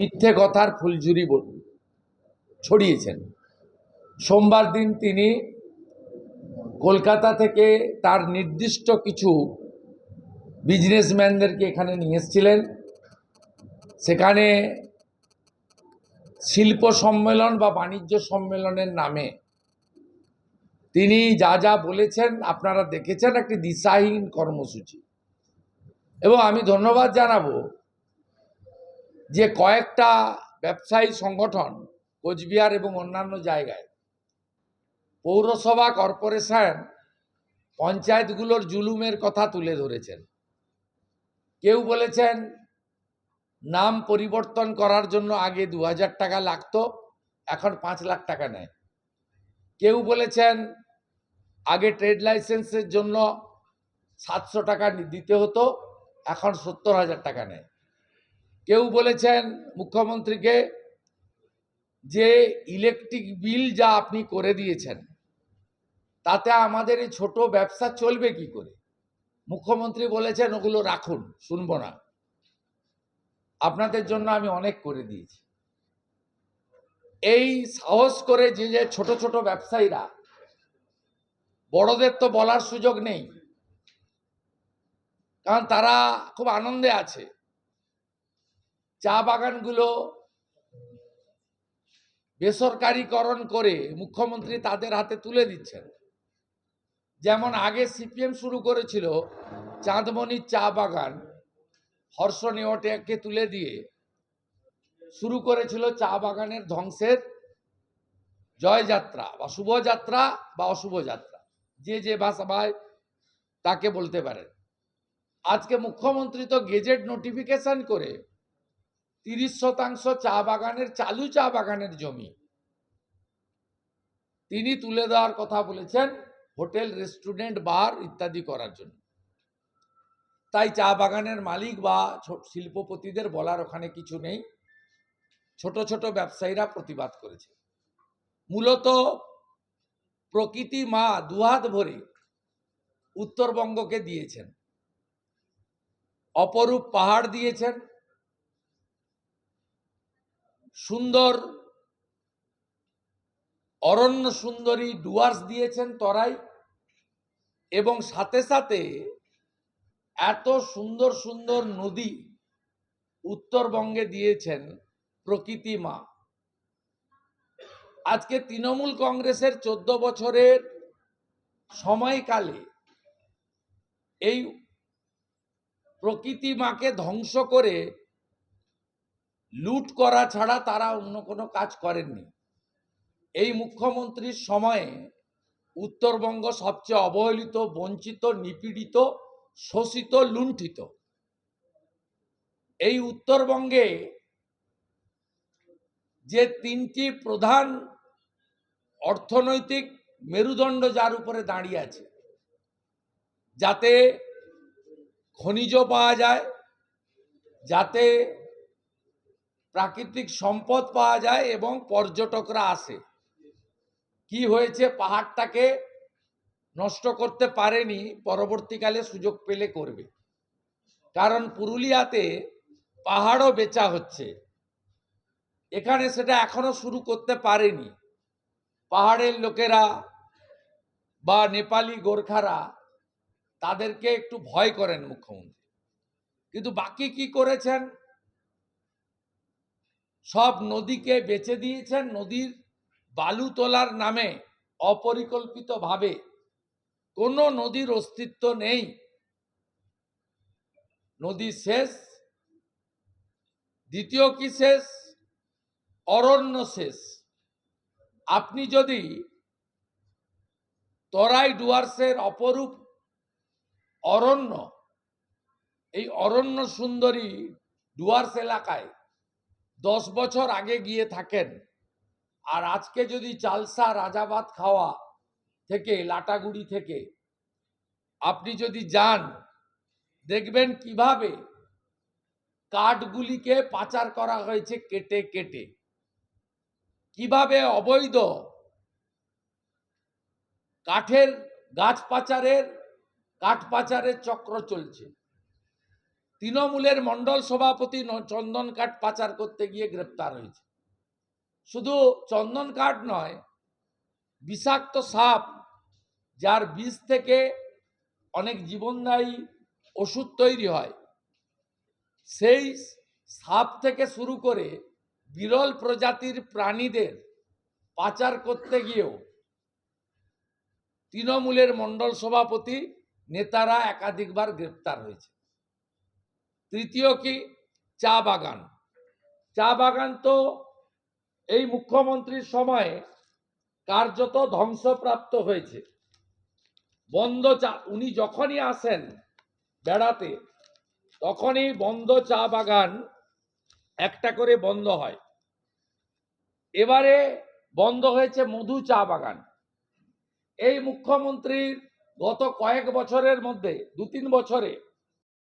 মিথ্যে কথার ফুলঝুরি ছড়িয়েছেন। সোমবার দিন তিনি কলকাতা থেকে তার নির্দিষ্ট কিছু বিজনেসম্যানদেরকে এখানে নিয়ে এসেছিলেন। সেখানে শিল্প সম্মেলন বা বাণিজ্য সম্মেলনের নামে তিনি যা যা বলেছেন আপনারা দেখেছেন, একটি দিশাহীন কর্মসূচি। এবং আমি ধন্যবাদ জানাব যে কয়েকটা ব্যবসায়ী সংগঠন কোচবিহার এবং অন্যান্য জায়গায়, পৌরসভা কর্পোরেশন পঞ্চায়েতগুলোর জুলুমের কথা তুলে ধরেছেন। কেউ বলেছেন, নাম পরিবর্তন করার জন্য আগে দু হাজার টাকা লাগতো, এখন পাঁচ লাখ টাকা নেয়। কেউ বলেছেন, আগে ট্রেড লাইসেন্সের জন্য সাতশো টাকা দিতে হতো, এখন সত্তর হাজার টাকা নেয়। কেউ বলেছেন মুখ্যমন্ত্রীকে যে ইলেকট্রিক বিল যা আপনি করে দিয়েছেন, তাতে আমাদের এই ছোট ব্যবসা চলবে কি করে? মুখ্যমন্ত্রী বলেছেন ওগুলো রাখুন, শুনব না। আপনাদের জন্য আমি অনেক করে দিয়েছি। এই সাহস করে যে যে ছোট ছোট ব্যবসায়ীরা, বড়দের তো বলার সুযোগ নেই। কারণ তারা খুব আনন্দে আছে। চা বাগানগুলো বেসরকারিকরণ করে মুখ্যমন্ত্রী তাদের হাতে তুলে দিচ্ছেন। যেমন আগে সিপিএম শুরু করেছিল চাঁদমণির চা বাগান হর্ষ নেওয়াটাকে তুলে দিয়ে শুরু করেছিল চা বাগানের ধ্বংসের জয়যাত্রা বা শুভযাত্রা বা অশুভ যাত্রা যে যে ভাষায় তাকে বলতে পারেন। আজকে মুখ্যমন্ত্রী তো গেজেট নোটিফিকেশন করে তিরিশ শতাংশ চা বাগানের, চালু চা বাগানের জমি। তিনি তুলে দেওয়ার কথা বলেছেন, হোটেল, রেস্টুরেন্ট, বার ইত্যাদি করার জন্য। তাই চা বাগানের মালিক বা শিল্পপতিদের বলার ওখানে কিছু নেই। ছোট ছোট ব্যবসায়ীরা প্রতিবাদ করেছে। মূলত প্রকৃতি মা দুহাত ভরে উত্তরবঙ্গকে দিয়েছেন। অপরূপ পাহাড় দিয়েছেন। সুন্দর, অরণ্য সুন্দরী ডুয়ার্স দিয়েছেন তরাই এবং সাথে সাথে এত সুন্দর সুন্দর নদী উত্তরবঙ্গে দিয়েছেন প্রকৃতি মা। আজকে তৃণমূল কংগ্রেসের চোদ্দ বছরের সময়কালে এই প্রকৃতি মাকে ধ্বংস করে লুট করা ছাড়া তারা অন্য কোনো কাজ করেননি। এই মুখ্যমন্ত্রীর সময়ে উত্তরবঙ্গ সবচেয়ে অবহেলিত, বঞ্চিত, নিপীড়িত, শোষিত, লুণ্ঠিত। এই উত্তরবঙ্গে যে তিনটি প্রধান অর্থনৈতিক মেরুদণ্ড যার উপরে দাঁড়িয়ে আছে, যাতে খনিজ পাওয়া যায়, যাতে প্রাকৃতিক সম্পদ পাওয়া যায় এবং পর্যটকরা আসে। কি হয়েছে? পাহাড়টাকে নষ্ট করতে পারেনি, পরবর্তীকালে সুযোগ পেলে করবে। কারণ পুরুলিয়াতে পাহাড়ও বেচা হচ্ছে। এখানে সেটা এখনও শুরু করতে পারেনি। পাহাড়ের লোকেরা বা নেপালি গোর্খারা তাদেরকে একটু ভয় করেন মুখ্যমন্ত্রী। কিন্তু বাকি কি করেছেন? সব নদীকে বেচে দিয়েছেন নদীর বালু তোলার নামে অপরিকল্পিতভাবে। কোনো নদীর অস্তিত্ব নেই। নদী শেষ, দ্বিতীয় কি শেষ? অরণ্য শেষ। আপনি যদি তরাই ডুয়ার্সের অপরূপ অরণ্য, এই অরণ্য সুন্দরী ডুয়ার্স এলাকায় দশ বছর আগে গিয়ে থাকেন। আর আজকে যদি চালসা রাজাবাদ খাওয়া থেকে, লাটাগুড়ি থেকে, আপনি যদি যান, দেখবেন কীভাবে কাঠগুলিকে পাচার করা হয়েছে কেটে কেটে। কীভাবে অবৈধ কাঠের গাছ পাচারের, কাঠ পাচারের চক্র চলছে। তৃণমূলের মণ্ডল সভাপতি চন্দন কাঠ পাচার করতে গিয়ে গ্রেপ্তার হয়েছে। শুধু চন্দন কাঠ নয়, বিষাক্ত সাপ, যার বিষ থেকে অনেক জীবনদায়ী ওষুধ তৈরি হয়, সেই সাপ থেকে শুরু করে বিরল প্রজাতির প্রাণীদের পাচার করতে গিয়েও তৃণমূলের মণ্ডল সভাপতি নেতারা একাধিকবার গ্রেপ্তার হয়েছে। তৃতীয় কি? চা বাগান। চা বাগান তো এই মুখ্যমন্ত্রীর সময়ে কার্যত ধ্বংসপ্রাপ্ত হয়েছে। বন্ধ চা, উনি যখনই আসেন বেড়াতে, তখনই বন্ধ চা বাগান একটা করে বন্ধ হয়। এবারে বন্ধ হয়েছে মধু চা বাগান। এই মুখ্যমন্ত্রীর গত কয়েক বছরের মধ্যে দু তিন বছরে